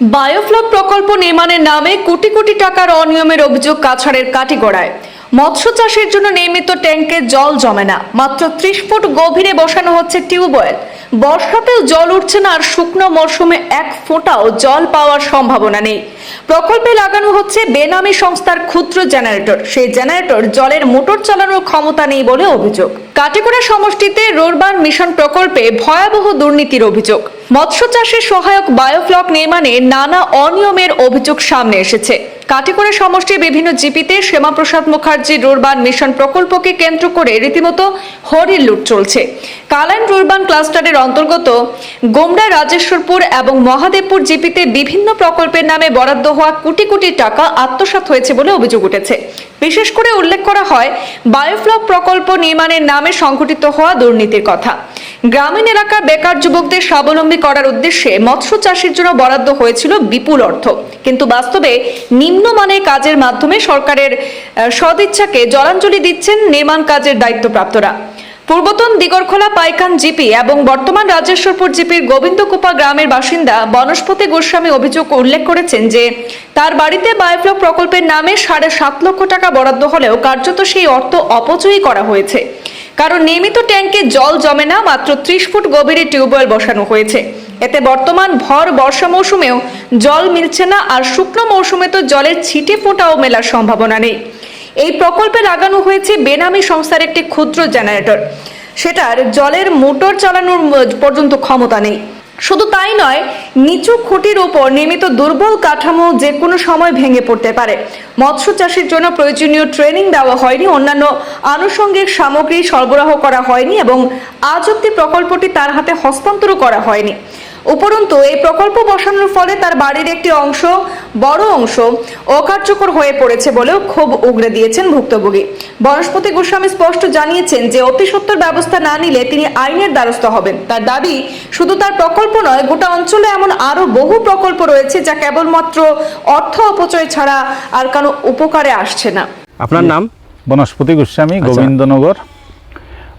Biofloc প্রকল্প নির্মাণের নামে কোটি কোটি টাকার অনিয়মের অভিযোগ কাছাড়ের কাটিগড়ায় মৎস্য চাষের জন্য নির্মিত ট্যাঙ্কে জল জমে না। মাত্র ত্রিশ ফুট গভীরে বসানো হচ্ছে টিউবওয়েল। বর্ষাতেও জল উঠছে না আর শুকনো মরশুমে এক ফোঁটাও জল পাওয়ার সম্ভাবনা নেই। প্রকল্পে লাগানো হচ্ছে বেনামি সংস্থার ক্ষুদ্র জেনারেটর। সেই জেনারেটর জলের মোটর চালানোর ক্ষমতা নেই বলে অভিযোগ। কাটিগড়া সমষ্টিতে রোরবান মিশন প্রকল্পে ভয়াবহ দুর্নীতির অভিযোগ। মৎস্য চাষে সহায়ক বায়োফ্লক নির্মাণে নানা অনিয়মের অভিযোগ সামনে এসেছে। কাটিগড়া সমষ্টির বিভিন্ন জিপিতে শ্যামাপ্রসাদ মুখার্জি রুরবান মিশন প্রকল্পকে কেন্দ্র করে রীতিমতো হরির লুট চলছে। কালাইন রুরবান ক্লাস্টারের অন্তর্গত গোমরা রাজেশ্বরপুর এবং মহাদেবপুর জিপিতে বিভিন্ন প্রকল্পের নামে বরাদ্দ হওয়া কোটি কোটি টাকা আত্মসাৎ হয়েছে বলে অভিযোগ উঠেছে। বিশেষ করে উল্লেখ করা হয় বায়োফ্লক প্রকল্প নির্মাণের নামে সংঘটিত হওয়া দুর্নীতির কথা। গ্রামীণ এলাকার বেকার যুবকদের স্বাবলম্বী করার উদ্দেশ্যে মৎস্য চাষের জন্য বরাদ্দ হয়েছিল বিপুল অর্থ। কিন্তু বাস্তবে নিম্নমানের কাজের মাধ্যমে সরকারের সদিচ্ছাকে জলাঞ্জলি দিচ্ছেন নির্মাণ কাজের দায়িত্বপ্রাপ্তরা। পূর্বতন দিগরখোলা পাইকান জিপি এবং বর্তমান রাজেশ্বরপুর জিপির গোবিন্দকুপা গ্রামের বাসিন্দা বনস্পতি গোস্বামী অভিযোগ উল্লেখ করেছেন যে, তার বাড়িতে বায়োফ্লক প্রকল্পের নামে সাড়ে সাত লক্ষ টাকা বরাদ্দ হলেও কার্যত সেই অর্থ অপচয়ই করা হয়েছে। কারণ নিয়মিত ট্যাঙ্কে জল জমে না, মাত্র ত্রিশ ফুট গভীরে টিউবওয়েল বসানো হয়েছে। এতে বর্তমান ভর বর্ষা মৌসুমেও জল মিলছে না আর শুকনো মৌসুমে তো জলের ছিটে ফোটাও মেলার সম্ভাবনা নেই। এই প্রকল্পে লাগানো হয়েছে বেনামি সংস্থার একটি ক্ষুদ্র জেনারেটর। সেটার জলের মোটর চালানোর পর্যন্ত ক্ষমতা নেই। শুধু তাই নয়, নিচু খুঁটির উপর নির্মিত দুর্বল কাঠামো যে কোনো সময় ভেঙে পড়তে পারে। মৎস্য চাষের জন্য প্রয়োজনীয় ট্রেনিং দেওয়া হয়নি, অন্যান্য আনুষঙ্গিক সামগ্রী সরবরাহ করা হয়নি এবং আজ অব্দি প্রকল্পটি তার হাতে হস্তান্তর করা হয়নি। উপরন্তু এই প্রকল্প বসানোর ফলে তার বাড়ির একটি অংশ বড় অংশ অকার্যকর হয়ে পড়েছে বলেও ক্ষোভ উগরে দিয়েছেন ভুক্তভোগী। বনস্পতি গোস্বামী স্পষ্ট জানিয়েছেন যে অতি সত্বর ব্যবস্থা না নিলে তিনি আইনের দ্বারস্থ হবেন। তার দাবি শুধু তার প্রকল্প নয় গোটা অঞ্চলে এমন আরও বহু প্রকল্প রয়েছে যা কেবলমাত্র অর্থ অপচয় ছাড়া আর কোনো উপকারে আসছে না। আপনার নাম? বনস্পতি গোস্বামী আচ্ছা। গোবিন্দনগর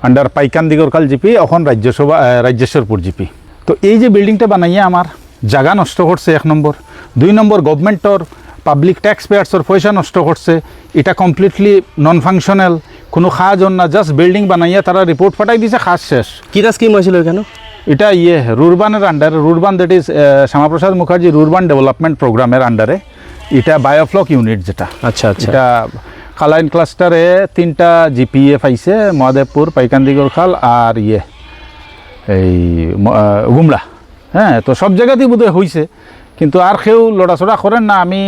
আন্ডার পাইকান দিগরকাল জিপি এখন রাজ্যসভা রাজ্যেশ্বরপুর জিপি। তো এই যে বিল্ডিংটা বানাইয়া আমার জায়গা নষ্ট করছে এক নম্বর। দুই নম্বর গভর্নমেন্টর পাবলিক ট্যাক্স পেয়ার্সর পয়সা নষ্ট করছে। এটা কমপ্লিটলি নন ফাংশনাল কোনো হন না জাস্ট বিল্ডিং বানাইয়া তারা রিপোর্ট পাঠাই দিছে কাজ শেষ। কিটা স্কিম হয়েছিল কেন এটা ইয়ে রুরবানের আন্ডারে rurban that is Shyamaprasad Mukherjee rurban development প্রোগ্রামের আন্ডারে এটা বায়োফ্লক ইউনিট যেটা। আচ্ছা আচ্ছা। এটা কালাইন ক্লাস্টারে তিনটা জিপিএ পাইছে মহাদেবপুর পাইকান্দিগর খাল আর ইয়ে। এই গুমলা হ্যাঁ তো সব জায়গাতেই বোধহয় হয়েছে কিন্তু আর কেউ লড়াচড়া করেন না। আমি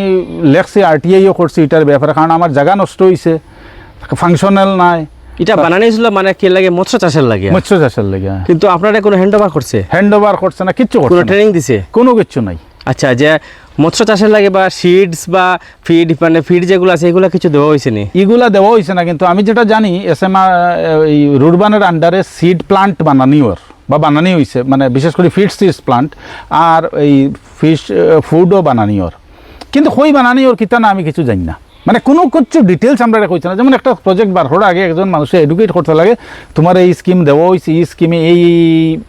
লেখছি আর টিআইও করছি এটার ব্যাপারে কারণ আমার জায়গা নষ্ট হয়েছে ফাংশনাল নাই। এটা বানানো হয়েছিল মানে কি লাগে? মৎস্য চাষের লাগে। মৎস্য চাষের লেগে কিন্তু আপনারা কোনো হ্যান্ড ওভার করছে? হ্যান্ড ওভার করছে না কিচ্ছু কোনো করছে ট্রেনিং দিছে? কোনো কিচ্ছু নাই। আচ্ছা যে মৎস্য চাষের লাগে বা সিডস বা ফিড মানে ফিড যেগুলো আছে এগুলো কিছু দেওয়া হয়েছে নি? এগুলা দেওয়া হয়েছে না কিন্তু আমি যেটা জানি এস এম আর এই রুরবানের আন্ডারে সিড প্লান্ট বানানি ওর। বা বানানি হয়েছে মানে বিশেষ করে ফিড সিডস প্লান্ট আর এই ফিশ ফুডও বানানি ওর কিন্তু কই বানানি ওর কিতা না আমি কিছু জানি না। মানে কোনো কিছু ডিটেলস আমরা এটা কইছি না। যেমন একটা প্রজেক্ট বার হওয়ার আগে একজন মানুষের এডুকেট করতে লাগে, তোমার এই স্কিম দেওয়া হয়েছে এই স্কিমে এই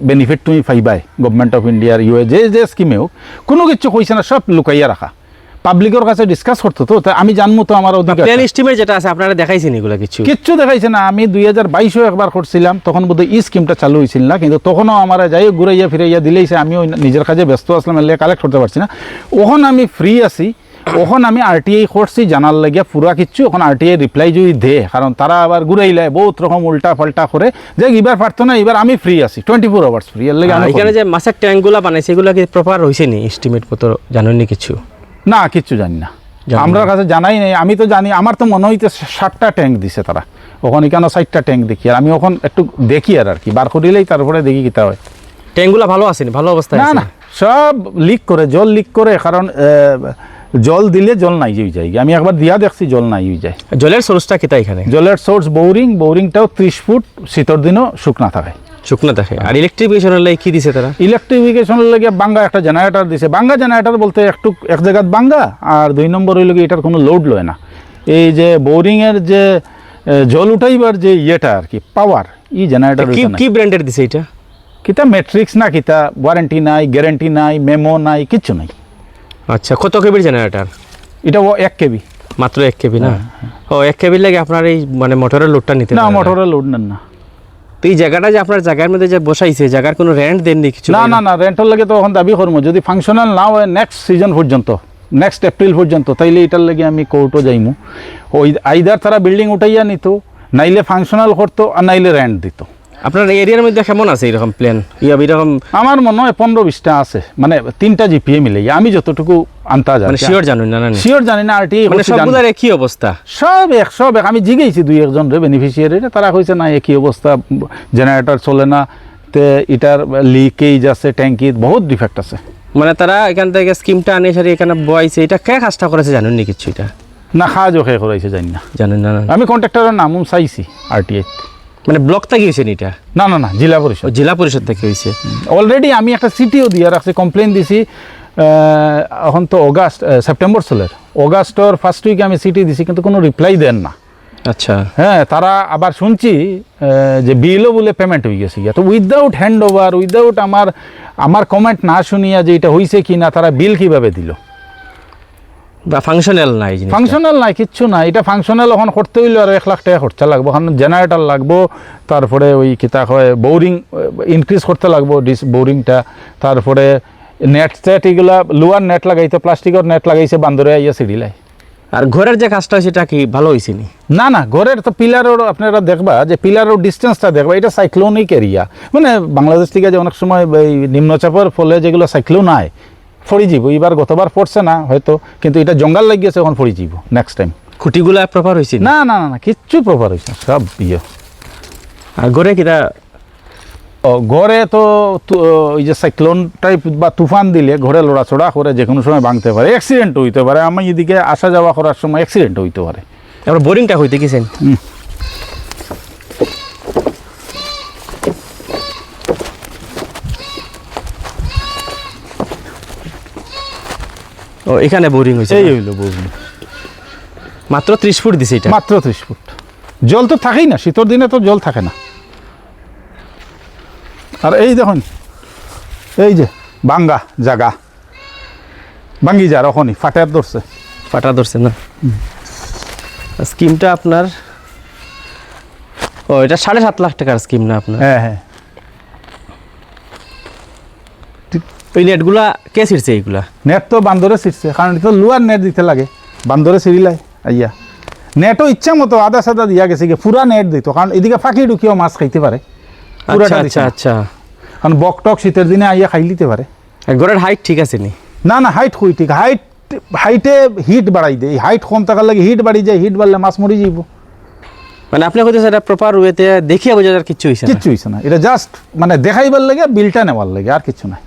বেনিফিট তুমি পাইবাই গভর্নমেন্ট অফ ইন্ডিয়ার ইউএ, যে যে স্কিমে হোক। কোনো কিছু কইছে না, সব লুকাইয়া রাখা। পাবলিকের কাছে ডিসকাস করতো তো তা আমি জানব তো আমার অধিকার। প্ল্যান স্টিমের যেটা আছে আপনারা দেখাইছেন এগুলো কিছু? কিচ্ছু দেখাইছে না আমি দুই হাজার বাইশেও একবার করছিলাম তখন বোধহয় ই স্কিমটা চালু হয়েছিল না কিন্তু তখনও আমার যাই ঘুরাইয়া ফিরাইয়া দিলেইছে আমিও নিজের কাজে ব্যস্ত আসলাম এলে কালেক্ট করতে পারছি না। ওখন আমি ফ্রি আছি ওখন আমি আর আরটিআই করছি জানার লাগিয়া পুরা কিচ্ছু এখন আরটিআই রিপ্লাই যদি দে কারণ তারা আবার ঘুরাইলে বহুত রকম উল্টা পাল্টা করে যে এবার পারতো না এবার আমি ফ্রি আছি টোয়েন্টি ফোর আওয়ার্স ফ্রি এর লেগে আমি এখানে যে মাছের ট্যাঙ্কগুলো বানাইছে এগুলো কি প্রপার হয়েছে নি? এস্টিমেট মতো জানেননি কিছু? না কিচ্ছু জানি না। আমরা কাছে জানাই নাই। আমি তো জানি আমার তো মনে হইতে ষাটটা ট্যাঙ্ক দিছে তারা। ওখানে কেন ষাটটা ট্যাঙ্ক দেখি? আর আমি ওখান একটু দেখি আর আর কি। বার করিলেই তারপরে দেখি কিতা হয়। ট্যাঙ্কগুলো ভালো আছে নি? ভালো অবস্থায় না না সব লিক করে জল লিক করে কারণ জল দিলে জল নাই হয়ে যায়। আমি একবার দিয়া দেখছি জল নাই হয়ে যায়। জলের সোর্সটা কিতা এখানে? জলের সোর্স বোরিং বোরিংটাও ত্রিশ ফুট শীতর দিনও শুকনা থাকে। শুকনো থাকে আর ইলেকট্রিফিকেশনের লাগে কি দিছে তারা? ইলেকট্রিফিকেশনের লাগে বাঙ্গা একটা জেনারেটর দিছে। বাঙ্গা জেনারেটর বলতে একটু এক জায়গাত বাঙ্গা আর দুই নম্বর হইল কি এটার কোনো লোড লয় না। এই যে বোরিংয়ের যে জল উঠাইবার যে ইয়েটা আর কি পাওয়ার ই জেনারেটর কি কি ব্র্যান্ডের দিছে এটা কিতা ম্যাট্রিক্স না কিতা ওয়ারেন্টি নাই গ্যারেন্টি নাই মেমো নাই কিচ্ছু নাই। আচ্ছা কত কেবির জেনারেটর এটা ও এক কেবি। মাত্র এক কেবি না? ও এক কেবির লাগে আপনার এই মানে মোটরের লোডটা নিতে না মোটরের লোড নেন না। তো এই জায়গাটা যে আপনার জায়গার মধ্যে যে বসাইছে জায়গার কোনো রেন্ট দেননি কিছু? না না না রেন্টের লাগে তো এখন দাবি করব। যদি ফাংশনাল না হয় নেক্সট সিজন পর্যন্ত নেক্সট এপ্রিল পর্যন্ত, তাইলে এটার লাগে আমি কোর্টও যাইমু। ওই আইদার তারা বিল্ডিং উঠাইয়া নিত, নাইলে ফাংশনাল করতো, আর নাইলে রেন্ট দিত। আপনার এরিয়ার মধ্যে কেমন আছে এরকম প্ল্যান ইয়া এরকম আমার মনে হয় পনেরো বিশটা আছে। মানে তিনটা জিপিএ মিলে। আমি যতটুকু আন্তাজ মানে শিওর জানুন না না? শিওর জানি না আর টি মানে সবগুলোর একই অবস্থা। সব এক সব এক। আমি জিগেছি দুই একজন রে বেনিফিশিয়ারিরা তারা কইছে না একই অবস্থা। জেনারেটর চলে না। তে এটার লিকেজ আছে ট্যাঙ্কিত বহুত ডিফেক্ট আছে। মানে তারা এখান থেকে স্কিমটা আনে সারি এখানে বয়াইছে। এটা কে কাজটা করেছে জানুন নি কিছু এটা? না খাওয়া জোখে করাইছে জানি না। জানেন না আমি কন্ট্রাক্টরের নামও চাইছি আর টি মানে ব্লক থেকে হয়েছে এটা না না না জেলা পরিষদ। জেলা পরিষদ থেকে হয়েছে। অলরেডি আমি একটা সিটিও দিয়ে রাখছি কমপ্লেন দিছি এখন তো অগাস্ট সেপ্টেম্বর চলের। অগাস্টর ফার্স্ট উইকে আমি সিটি দিছি কিন্তু কোনো রিপ্লাই দেন না। আচ্ছা। হ্যাঁ তারা আবার শুনছি যে বিলও বলে পেমেন্ট হয়ে গেছে গিয়া। তো উইদাউট হ্যান্ড ওভার উইদাউট আমার আমার কমেন্ট না শুনিয়া যে এটা হয়েছে কি না তারা বিল কীভাবে দিল? বা ফাংশনাল নাই ফাংশনাল নাই কিচ্ছু না এটা ফাংশনাল এখন করতে হইলে আর এক লাখ টাকা খরচা লাগবো। কারণ জেনারেটর লাগবো তারপরে ওই কিতা হয় বোরিং ইনক্রিজ করতে লাগবো ডিস বোরিংটা তারপরে নেট সেট এগুলা লোয়ার নেট লাগাইতে প্লাস্টিকের নেট লাগাইছে বান্দরে আইয়া সিঁড়িলাই আর ঘরের যে কাজটা সেটা কি ভালো হয়েছে নি? না না ঘরের তো পিলারের আপনারা দেখবা যে পিলারের ডিস্টেন্সটা দেখবা এটা সাইক্লোনিক এরিয়া মানে বাংলাদেশ থেকে যে অনেক সময় এই নিম্নচাপের ফলে যেগুলো সাইক্লোন হয় ফড়ি যাব এবার গতবার পড়ছে না হয়তো কিন্তু এটা জঙ্গল লাগিয়েছে এখন ফড়ি যাব নেক্সট টাইম খুঁটিগুলা প্রপার হয়েছে না? না না না কিচ্ছু প্রপার হয়েছে সব ইয়ে আর কিটা ও, ঘরে তো ওই যে সাইক্লোন টাইপ বা তুফান দিলে ঘরে লড়াচড়া করে যে কোনো সময় ভাঙতে পারে অ্যাক্সিডেন্ট হইতে পারে। আমি এদিকে আসা যাওয়া করার সময় অ্যাক্সিডেন্ট হইতে পারে। আমরা বোরিংটা হইতে গেছেন ও এখানে বোরিং হয়েছে এই? হইল বুঝলি মাত্র ত্রিশ ফুট দিছে এটা? মাত্র ত্রিশ ফুট। জল তো থাকেই না শীতের দিনে তো জল থাকে না। আর এই দেখুন এই যে বাঙ্গা জাগা। ভাঙ্গি যা রখনই ফাটার ধরছে। ফাটা ধরছে না? স্কিমটা আপনার ও এটা সাড়ে সাত লাখ টাকার স্কিম না আপনার? হ্যাঁ হ্যাঁ। ওই নেটগুলা কে ছিড়ছে এইগুলা? নেট তো বান্দরে ছিটছে কারণ এটা লুয়ার নেট দিতে লাগে। বান্দরে ছিঁড়িলাই আইয়া। নেটও ইচ্ছা মতো আদা সাদা দিয়া গেছে গিয়ে পুরা নেট দিত কারণ এদিকে ফাঁকি ঢুকিয়েও মাছ খাইতে পারে। আচ্ছা আচ্ছা আচ্ছা। কারণ বক টক শীতের দিনে আইয়া খাই লিতে পারে। ঘরের হাইট ঠিক আছে নি? না না হাইট কই ঠিক হাইট হাইটে হিট বাড়াই দেয়। হাইট কম থাকার লাগে হিট বাড়ি যায় হিট বাড়লে মাছ মরি যাইব। মানে আপনি হয়তো সেটা প্রপার ওয়েতে দেখিয়া বোঝা যার কিচ্ছু হয়েছে না? কিচ্ছু হইছে না। এটা জাস্ট মানে দেখাইবার লাগে বিলটা নেওয়ার লাগে আর কিচ্ছু নাই।